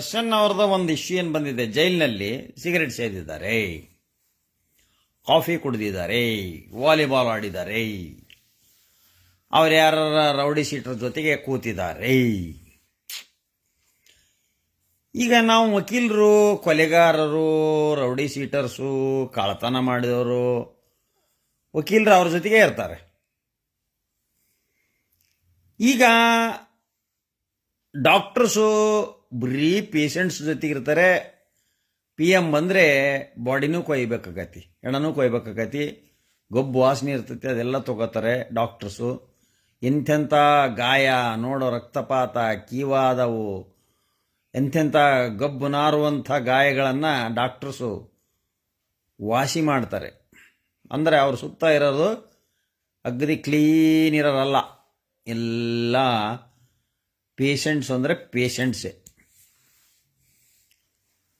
ದರ್ಶನ್ ಅವ್ರದ್ದು ಒಂದು ಇಶ್ಯೂ ಏನು ಬಂದಿದೆ? ಜೈಲಿನಲ್ಲಿ ಸಿಗರೇಟ್ ಸೇದಿದ್ದಾರೆ. ಕಾಫಿ ಕುಡಿದಿದ್ದಾರೆ. ವಾಲಿಬಾಲ್ ಆಡಿದ್ದಾರೆ. ಅವ್ರು ಯಾರ ರೌಡಿ ಸೀಟರ್ ಜೊತೆಗೆ ಕೂತಿದ್ದಾರೆ. ಈಗ ನಾವು ವಕೀಲರು, ಕೊಲೆಗಾರರು, ರೌಡಿ ಸೀಟರ್ಸು, ಕಳ್ಳತನ ಮಾಡಿದವರು ವಕೀಲರು ಅವ್ರ ಜೊತೆಗೆ ಇರ್ತಾರೆ. ಈಗ ಡಾಕ್ಟರ್ಸು ಬರೀ ಪೇಷಂಟ್ಸ್ ಜೊತೆಗೆ ಇರ್ತಾರೆ ಪಿ ಎಂ ಬಂದರೆ ಬಾಡಿನೂ ಕೊಯ್ಬೇಕಾಗತಿ, ಹೆಣನೂ ಕೊಯ್ಬೇಕಾಗತಿ, ಗೊಬ್ಬು ವಾಸನೆ ಇರ್ತೈತಿ, ಅದೆಲ್ಲ ತಗೋತಾರೆ ಡಾಕ್ಟರ್ಸು ಎಂಥೆಂಥ ಗಾಯ, ನೋಡೋ ರಕ್ತಪಾತ ಕೀವಾದವು ಎಂಥೆಂಥ ಗಬ್ಬು ನಾರುವಂಥ ಗಾಯಗಳನ್ನು ಡಾಕ್ಟರ್ಸು ವಾಸಿ ಮಾಡ್ತಾರೆ. ಅಂದರೆ ಅವ್ರ ಸುತ್ತ ಇರೋದು ಅಗ್ದಿ ಕ್ಲೀನ್ ಇರೋರಲ್ಲ. ಎಲ್ಲ ಪೇಷಂಟ್ಸ್ ಅಂದರೆ ಪೇಷಂಟ್ಸೇ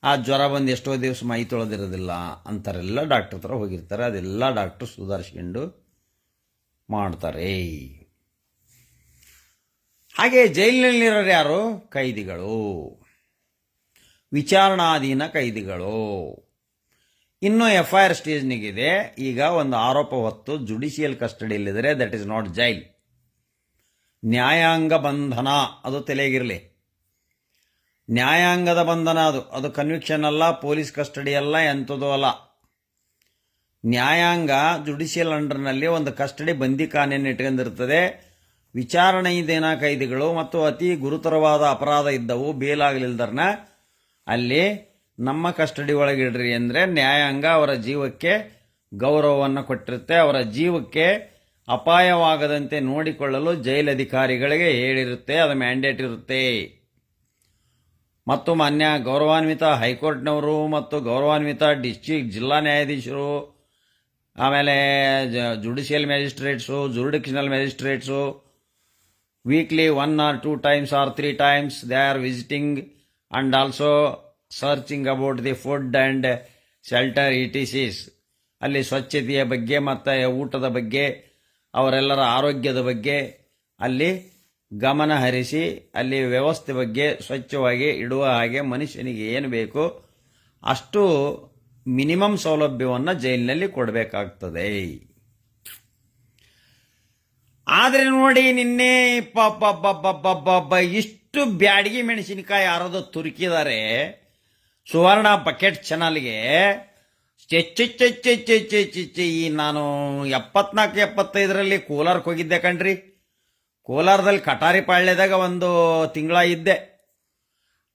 ಆ ಜ್ವರ ಬಂದು ಎಷ್ಟೋ ದಿವಸ ಮೈ ತೊಳೆದಿರೋದಿಲ್ಲ ಅಂತಾರೆಲ್ಲ ಡಾಕ್ಟ್ರ್ ಹತ್ರ ಹೋಗಿರ್ತಾರೆ. ಅದೆಲ್ಲ ಡಾಕ್ಟರ್ ಸುಧಾರಿಸ್ಕೊಂಡು ಮಾಡ್ತಾರೆ. ಹಾಗೆ ಜೈಲಿನಲ್ಲಿರೋರು ಯಾರು? ಕೈದಿಗಳು. ವಿಚಾರಣಾಧೀನ ಕೈದಿಗಳು. ಇನ್ನೂ ಎಫ್ ಐ ಆರ್ ಸ್ಟೇಜ್ನಿಗಿದೆ. ಈಗ ಒಂದು ಆರೋಪ ಹೊತ್ತು ಜುಡಿಷಿಯಲ್ ಕಸ್ಟಡಿಯಲ್ಲಿದ್ದರೆ. ದಟ್ ಇಸ್ ನಾಟ್ ಜೈಲ್ ನ್ಯಾಯಾಂಗ ಬಂಧನ. ಅದು ತಲೆಗಿರಲಿ. ನ್ಯಾಯಾಂಗದ ಬಂಧನ ಅದು. ಅದು ಕನ್ವಿಕ್ಷನ್ ಅಲ್ಲ ಪೊಲೀಸ್ ಕಸ್ಟಡಿ ಅಲ್ಲ, ಎಂಥದ್ದು ಅಲ್ಲ. ನ್ಯಾಯಾಂಗ ಜುಡಿಷಿಯಲ್ ಅಂಡರ್ನಲ್ಲಿ ಒಂದು ಕಸ್ಟಡಿ ಬಂದಿಖಾನೆಯನ್ನು ಇಟ್ಕೊಂಡಿರ್ತದೆ. ಇದೇನಾ ಕೈದಿಗಳು ಮತ್ತು ಅತಿ ಗುರುತರವಾದ ಅಪರಾಧ ಇದ್ದವು, ಬೇಲಾಗಲಿಲ್ದರ್ನ. ಅಲ್ಲಿ ನಮ್ಮ ಕಸ್ಟಡಿ ಒಳಗಿಡ್ರಿ ಅಂದರೆ ನ್ಯಾಯಾಂಗ ಅವರ ಜೀವಕ್ಕೆ ಗೌರವವನ್ನು ಕೊಟ್ಟಿರುತ್ತೆ. ಅವರ ಜೀವಕ್ಕೆ ಅಪಾಯವಾಗದಂತೆ ನೋಡಿಕೊಳ್ಳಲು ಜೈಲಧಿಕಾರಿಗಳಿಗೆ ಹೇಳಿರುತ್ತೆ, ಅದು ಮ್ಯಾಂಡೇಟ್ ಇರುತ್ತೆ. ಮತ್ತು ಮಾನ್ಯ ಗೌರವಾನ್ವಿತ ಹೈಕೋರ್ಟ್ನವರು ಮತ್ತು ಗೌರವಾನ್ವಿತ ಡಿಸ್ಟ್ರಿಕ್ಟ್ ಜಿಲ್ಲಾ ನ್ಯಾಯಾಧೀಶರು, ಆಮೇಲೆ judicial magistrates, jurisdictional magistrates, weekly one or two times or three times they are visiting and also searching about the food and shelter E T C's. ಅಲ್ಲಿ ಸ್ವಚ್ಛತೆಯ ಬಗ್ಗೆ ಮತ್ತು ಊಟದ ಬಗ್ಗೆ, ಅವರೆಲ್ಲರ ಆರೋಗ್ಯದ ಬಗ್ಗೆ, ಅಲ್ಲಿ ಗಮನ ಹರಿಸಿ, ಅಲ್ಲಿ ವ್ಯವಸ್ಥೆ ಬಗ್ಗೆ ಸ್ವಚ್ಛವಾಗಿ ಇಡುವ ಹಾಗೆ ಮನುಷ್ಯನಿಗೆ ಏನು ಬೇಕು, ಅಷ್ಟು ಮಿನಿಮಮ್ ಸೌಲಭ್ಯವನ್ನು ಜೈಲಿನಲ್ಲಿ ಕೊಡಬೇಕಾಗ್ತದೆ. ಆದರೆ ನೋಡಿ ನಿನ್ನೆ ಪಬ್ಬಬ್ಬಬ್ಬಬ್ಬಬ್ಬ ಇಷ್ಟು ಬ್ಯಾಡಗಿ ಮೆಣಸಿನಕಾಯಿ ಯಾರದು ತುರುಕಿದ್ದಾರೆ ಸುವರ್ಣ ಬಕೆಟ್ ಚಾನಲ್ಗೆ ಚೆಚ್ಚೆಚ್ಚೆಚ್ಚೆಚ್ಚೆಚ್ಚೆಚ್ಚೆ ಈ ನಾನು ಎಪ್ಪತ್ನಾಲ್ಕು ಎಪ್ಪತ್ತೈದರಲ್ಲಿ ಕೂಲರ್ಗೆ ಹೋಗಿದ್ದೆ ಕಣ್ರಿ. ಕೋಲಾರದಲ್ಲಿ ಕಟಾರಿ ಪಾಳ್ಯದಾಗ ಒಂದು ತಿಂಗಳ ಇದ್ದೆ.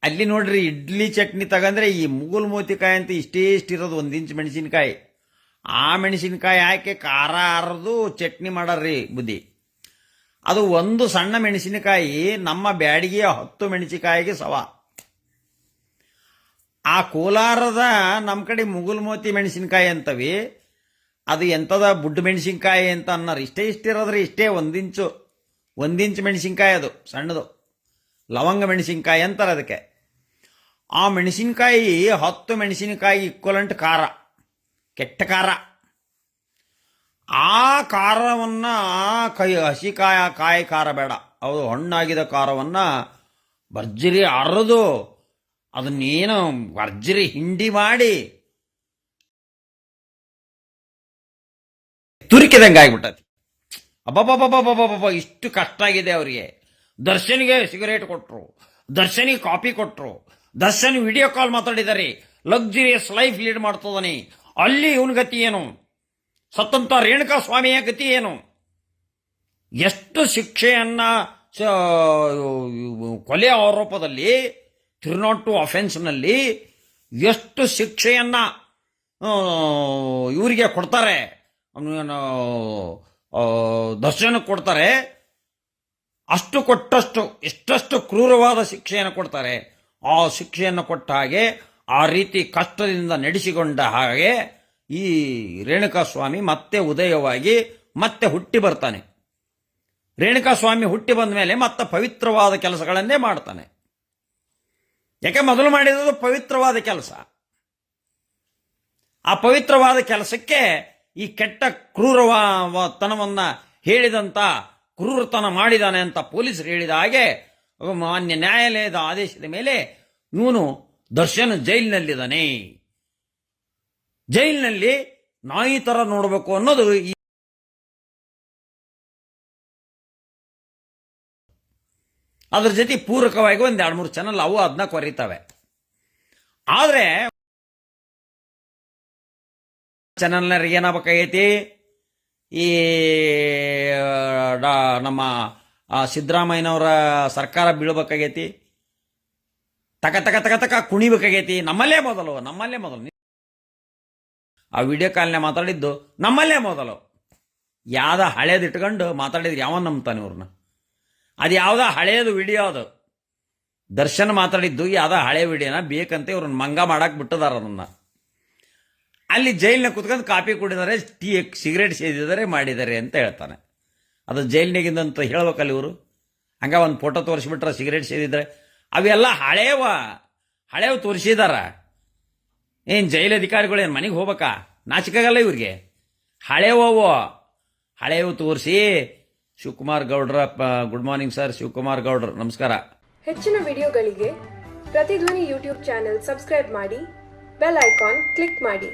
ಅಲ್ಲಿ ನೋಡ್ರಿ ಇಡ್ಲಿ ಚಟ್ನಿ ತಗಂದ್ರೆ ಈ ಮುಗುಲ್ ಮೋತಿಕಾಯಿ ಅಂತ ಇಷ್ಟೇ ಇಷ್ಟಿರೋದು, ಒಂದು ಇಂಚ್ ಮೆಣಸಿನಕಾಯಿ. ಆ ಮೆಣಸಿನಕಾಯಿ ಹಾಕಿ ಖಾರ ಅರ್ದು ಚಟ್ನಿ ಮಾಡಾರ್ರಿ ಬುದ್ಧಿ. ಅದು ಒಂದು ಸಣ್ಣ ಮೆಣಸಿನಕಾಯಿ, ನಮ್ಮ ಬ್ಯಾಡಿಗೆಯ ಹತ್ತು ಮೆಣಸಿನಕಾಯಿಗೆ ಸವ. ಆ ಕೋಲಾರದ ನಮ್ಮ ಕಡೆ ಮುಗುಲ್ ಮೋತಿ ಮೆಣಸಿನಕಾಯಿ ಅಂತವಿ. ಅದು ಎಂಥದ ಬುಡ್ಡು ಮೆಣಸಿನಕಾಯಿ ಅಂತ ಅನ್ನೋರು ಇಷ್ಟೇ ಇಷ್ಟಿರೋದ್ರಿ, ಇಷ್ಟೇ ಒಂದಿಂಚು ಒಂದಿಂಚು ಮೆಣಸಿನ್ಕಾಯಿ ಅದು, ಸಣ್ಣದು. ಲವಂಗ ಮೆಣಸಿನ್ಕಾಯಿ ಅಂತಾರೆ ಅದಕ್ಕೆ. ಆ ಮೆಣಸಿನ್ಕಾಯಿ ಹತ್ತು ಮೆಣಸಿನಕಾಯಿ ಇಕ್ವಲೆಂಟ್ ಖಾರ, ಕೆಟ್ಟ ಖಾರ. ಆ ಖಾರವನ್ನು ಕೈ ಹಸಿ ಕಾಯ ಕಾಯಿ ಖಾರ ಬೇಡ. ಅದು ಹಣ್ಣಾಗಿದ ಖಾರವನ್ನು ಭರ್ಜರಿ ಅರದು, ಅದನ್ನೇನು ಭರ್ಜರಿ ಹಿಂಡಿ ಮಾಡಿ ತುರಿಕಿದಂಗೆ ಆಗ್ಬಿಟ್ಟತಿ ಅಬ್ಬಬ್ಬಬ್ಬಬ್ಬಬ್ಬಬ್ಬ, ಇಷ್ಟು ಕಷ್ಟ ಆಗಿದೆ ಅವರಿಗೆ. ದರ್ಶನಿಗೆ ಸಿಗರೇಟ್ ಕೊಟ್ಟರು ದರ್ಶನಿಗೆ ಕಾಪಿ ಕೊಟ್ಟರು ದರ್ಶನ್ ವಿಡಿಯೋ ಕಾಲ್ ಮಾತಾಡಿದ್ದಾರೆ ಲಕ್ಸುರಿಯಸ್ ಲೈಫ್ ಲೀಡ್ ಮಾಡ್ತದಾನೆ ಅಲ್ಲಿ ಇವನ ಗತಿ ಏನು? ಸತ್ತಂತ ರೇಣುಕಾ ಸ್ವಾಮಿಯ ಗತಿ ಏನು? ಎಷ್ಟು ಶಿಕ್ಷೆಯನ್ನ ಕೊಲೆ ಆರೋಪದಲ್ಲಿ ಟು ಅಫೆನ್ಸ್ನಲ್ಲಿ ಎಷ್ಟು ಶಿಕ್ಷೆಯನ್ನ ಇವರಿಗೆ ಕೊಡ್ತಾರೆ? ದರ್ಶನಕ್ಕೆ ಕೊಡ್ತಾರೆ. ಅಷ್ಟು ಕೊಟ್ಟಷ್ಟು, ಎಷ್ಟಷ್ಟು ಕ್ರೂರವಾದ ಶಿಕ್ಷೆಯನ್ನು ಕೊಡ್ತಾರೆ. ಆ ಶಿಕ್ಷೆಯನ್ನು ಕೊಟ್ಟ ಹಾಗೆ, ಆ ರೀತಿ ಕಷ್ಟದಿಂದ ನಡೆಸಿಕೊಂಡ ಹಾಗೆ, ಈ ರೇಣುಕಾ ಸ್ವಾಮಿ ಮತ್ತೆ ಉದಯವಾಗಿ ಮತ್ತೆ ಹುಟ್ಟಿ ಬರ್ತಾನೆ. ರೇಣುಕಾ ಸ್ವಾಮಿ ಹುಟ್ಟಿ ಬಂದ ಮೇಲೆ ಮತ್ತೆ ಪವಿತ್ರವಾದ ಕೆಲಸಗಳನ್ನೇ ಮಾಡ್ತಾನೆ. ಯಾಕೆ ಮೊದಲು ಮಾಡಿರೋದು ಪವಿತ್ರವಾದ ಕೆಲಸ? ಆ ಪವಿತ್ರವಾದ ಕೆಲಸಕ್ಕೆ ಈ ಕೆಟ್ಟ ಕ್ರೂರತನವನ್ನ ಹೇಳಿದಂತ ಕ್ರೂರತನ ಮಾಡಿದಾನೆ ಅಂತ ಪೊಲೀಸರು ಹೇಳಿದ ಹಾಗೆ ಮಾನ್ಯ ನ್ಯಾಯಾಲಯದ ಆದೇಶದ ಮೇಲೆ ಇವನು ದರ್ಶನ್ ಜೈಲಿನಲ್ಲಿದ್ದಾನೆ. ಜೈಲಿನಲ್ಲಿ ನಾಯಿ ಥರ ನೋಡಬೇಕು ಅನ್ನೋದು ಈ ಅದ್ರ ಜೊತೆ ಪೂರಕವಾಗಿ ಒಂದು ಎರಡು ಮೂರು ಚಾನಲ್ ಅವು ಅದನ್ನ ಕೊರಿತವೆ. ಆದ್ರೆ ಚಾನಲ್ನವ್ರಿಗೆ ಏನಾಗಬೇಕಾಗೈತಿ ಈ, ಡಾ- ನಮ್ಮ ಸಿದ್ದರಾಮಯ್ಯನವರ ಸರ್ಕಾರ ಬೀಳ್ಬೇಕಾಗೈತಿ. ತಕ ತಕ ತಕ ತಕ ಕುಣಿಬೇಕಾಗೈತಿ. ನಮ್ಮಲ್ಲೇ ಮೊದಲು ನಮ್ಮಲ್ಲೇ ಮೊದಲು. ಆ ವಿಡಿಯೋ ಕಾಲ್ನೇ ಮಾತಾಡಿದ್ದು ನಮ್ಮಲ್ಲೇ ಮೊದಲು. ಯಾವ್ದ ಹಳೇದು ಇಟ್ಕೊಂಡು ಮಾತಾಡಿದ್ರೆ ಯಾವ ನಂಬ್ತಾನೆ ಇವ್ರನ್ನ ಅದು ಯಾವ್ದ ಹಳೇದು ವಿಡಿಯೋ ಅದು. ದರ್ಶನ್ ಮಾತಾಡಿದ್ದು ಯಾವ್ದ ಹಳೆ ವಿಡಿಯೋನ ಬೇಕಂತ ಇವ್ರನ್ನ ಮಂಗ ಮಾಡಕ್ ಬಿಟ್ಟದಾರ ಅದನ್ನ ಅಲ್ಲಿ ಜೈಲಿನ ಕುತ್ಕೊಂಡು ಕಾಫಿ ಕುಡಿದಾರೆ, ಟೀ, ಸಿಗರೇಟ್ ಸೇದಿದ್ದಾರೆ ಮಾಡಿದ್ದಾರೆ ಅಂತ ಹೇಳ್ತಾನೆ. ಅದು ಜೈಲಿನಾಗಿಂದ ಅಂತ ಹೇಳ್ಬೇಕಲ್ಲ ಇವರು? ಹಂಗೆ ಒಂದು ಫೋಟೋ ತೋರಿಸ್ಬಿಟ್ರೆ ಸಿಗರೇಟ್ ಸೇದಿದ್ರೆ. ಅವೆಲ್ಲ ಹಳೇವ, ಹಳೇವು ತೋರಿಸಿದಾರ. ಏನು ಜೈಲ್ ಅಧಿಕಾರಿಗಳು ಏನು ಮನೆಗೆ ಹೋಗ್ಬೇಕಾ? ನಾಚಿಕಾಗಲ್ಲ ಇವ್ರಿಗೆ? ಹಳೇವವು. ಹಳೇವು ತೋರಿಸಿ ಶಿವಕುಮಾರ್ ಗೌಡ್ರ ಗುಡ್ ಮಾರ್ನಿಂಗ್ ಸರ್, ಶಿವಕುಮಾರ್ ಗೌಡ್ರ, ನಮಸ್ಕಾರ. ಹೆಚ್ಚಿನ ವಿಡಿಯೋಗಳಿಗೆ ಪ್ರತಿಧ್ವನಿ ಯೂಟ್ಯೂಬ್ ಚಾನೆಲ್ ಸಬ್ಸ್ಕ್ರೈಬ್ ಮಾಡಿ, ಬೆಲ್ ಐಕಾನ್ ಕ್ಲಿಕ್ ಮಾಡಿ.